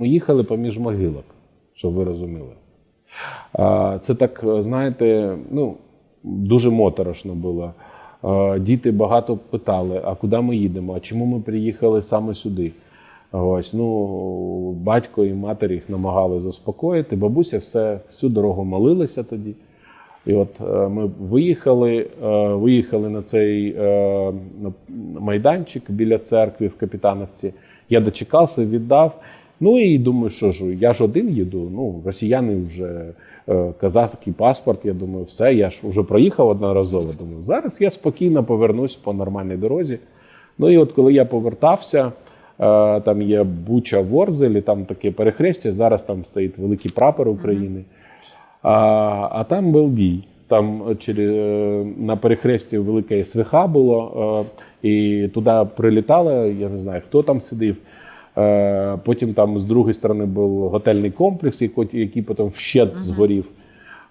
Ми їхали поміж могилок, щоб ви розуміли. Це так, знаєте, ну, дуже моторошно було. Діти багато питали, а куди ми їдемо, а чому ми приїхали саме сюди. Ось, ну, батько і матері їх намагали заспокоїти. Бабуся все, всю дорогу молилася тоді. І от е, ми виїхали, е, виїхали на цей е, майданчик біля церкви в Капітановці. Я дочекався, віддав. Ну і думаю, що ж, я ж один їду. Ну, росіяни вже е, казахський паспорт. Я думаю, все, я ж вже проїхав одноразово. Думаю, зараз я спокійно повернусь по нормальній дорозі. Ну і от коли я повертався, е, там є Буча Ворзель, там таке перехрестя. Зараз там стоїть великий прапор України. А, а там був бій. Там через, е, на перехресті велике СВХ було, і туди прилітало, я не знаю, хто там сидів. Е, Потім там з другої сторони був готельний комплекс, який, потім вщент згорів.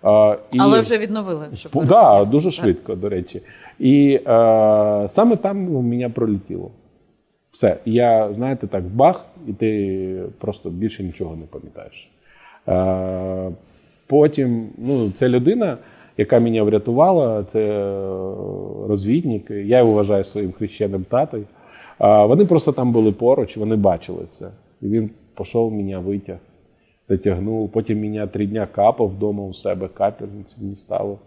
Е, і- Але вже відновили. щоб да, розуміли. дуже швидко, до речі. І е, саме там у мене пролетіло. Все. Я, знаєте, так, бах, і ти просто більше нічого не пам'ятаєш. Е, потім, ну, це людина, яка мене врятувала, це розвідник. Я його вважаю своїм хрещеним татою. Вони просто там були поруч, вони бачили це. І він пішов, мене витяг, дотягнув. Потім мене три дня капав вдома у себе, капельницю мені стало.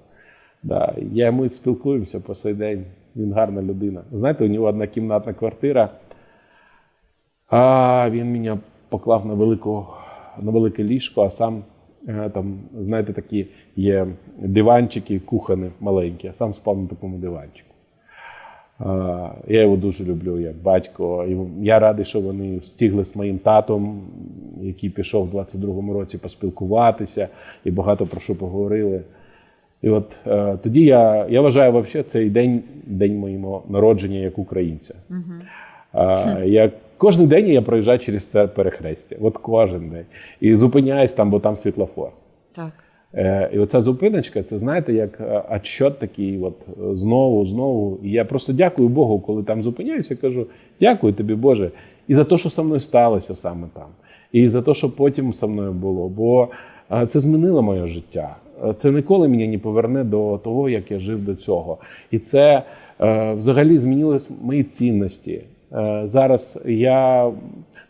Да. Я ми спілкуємося по сей день. Він гарна людина. Знаєте, у нього одна кімнатна квартира. А він мене поклав на, велику, на велике ліжко, а сам е, там, знаєте, такі є диванчики кухонні маленькі, а сам спав на такому диванчику. Я його дуже люблю як батько. І Я радий, що вони встигли з моїм татом, який пішов в 22-му році поспілкуватися і багато про що поговорили. І от е, тоді я, я вважаю, взагалі, цей день день моєму народження як українця. Е, я, кожен день я проїжджаю через це перехрестя. От кожен день. І зупиняюсь там, бо там світлофор. Так. Е, І оця зупиночка, це знаєте, як е, отчет такий, от знову, знову. І я просто дякую Богу, коли там зупиняюся, кажу: дякую тобі, Боже, і за те, що со мною сталося саме там, і за те, що потім со мною було. Бо е, це змінило моє життя. Це ніколи мене не поверне до того, як я жив до цього. І це взагалі змінились мої цінності. Зараз я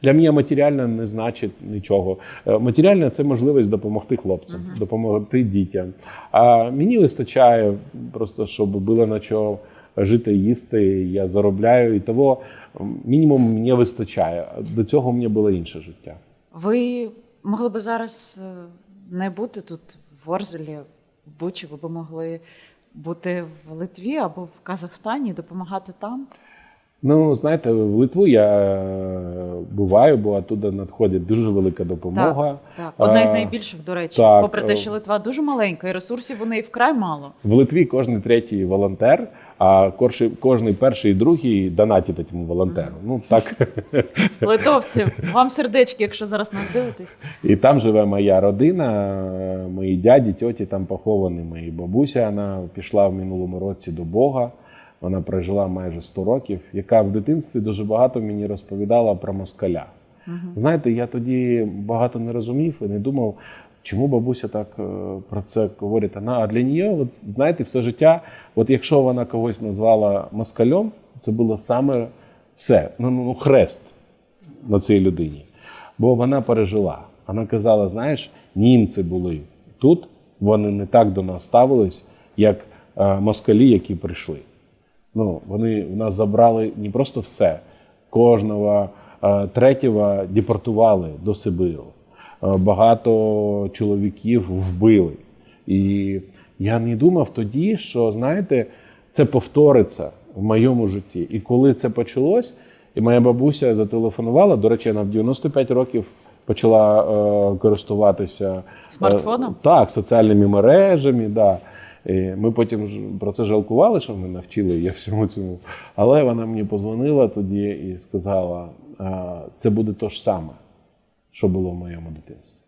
для мене матеріально не значить нічого. Е, Матеріально це можливість допомогти хлопцям, допомогти дітям. А мені вистачає просто, щоб було на що жити, їсти. Я заробляю і того мінімум мені вистачає. До цього в мене було інше життя. Ви могли би зараз е, не бути тут в Ворзелі, в Бучі, ви б могли бути в Литві або в Казахстані допомагати там. Ну, знаєте, в Литву я е, буваю, бо оттуда надходить дуже велика допомога. Так, одна із найбільших, до речі, так, попри те, е, що Литва дуже маленька, і ресурсів у неї вкрай мало. В Литві кожен третій волонтер, а кожен, перший і другий донатить цьому волонтеру. Ну так. Литовці, вам сердечки, якщо зараз нас дивитесь. І там живе моя родина, мої дяді, тьоті там поховані. Мої бабуся вона пішла в минулому році до Бога. Вона прожила майже 100 років, яка в дитинстві дуже багато мені розповідала про москаля. Знаєте, я тоді багато не розумів і не думав, чому бабуся так е, про це говорить. Вона, а для неї, от, знаєте, все життя, от якщо вона когось назвала москальом, це було саме все, ну, ну ну, хрест на цій людині. Бо вона пережила. Вона казала: знаєш, німці були тут, вони не так до нас ставились, як е, москалі, які прийшли. Ну, вони в нас забрали не просто все, кожного е, третього депортували до Сибиру. Е, Багато чоловіків вбили. І я не думав тоді, що знаєте, це повториться в моєму житті. І коли це почалось, і моя бабуся зателефонувала, до речі, вона в 95 років почала е, користуватися е, Смартфоном? так, соціальними мережами. Да. Ми потім про це жалкували, що ми навчили її всьому цьому. Але вона мені позвонила тоді і сказала: це буде те ж саме, що було в моєму дитинстві.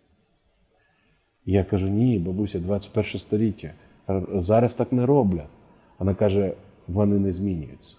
Я кажу: ні, бабуся, 21 століття. Зараз так не роблять. Вона каже: вони не змінюються.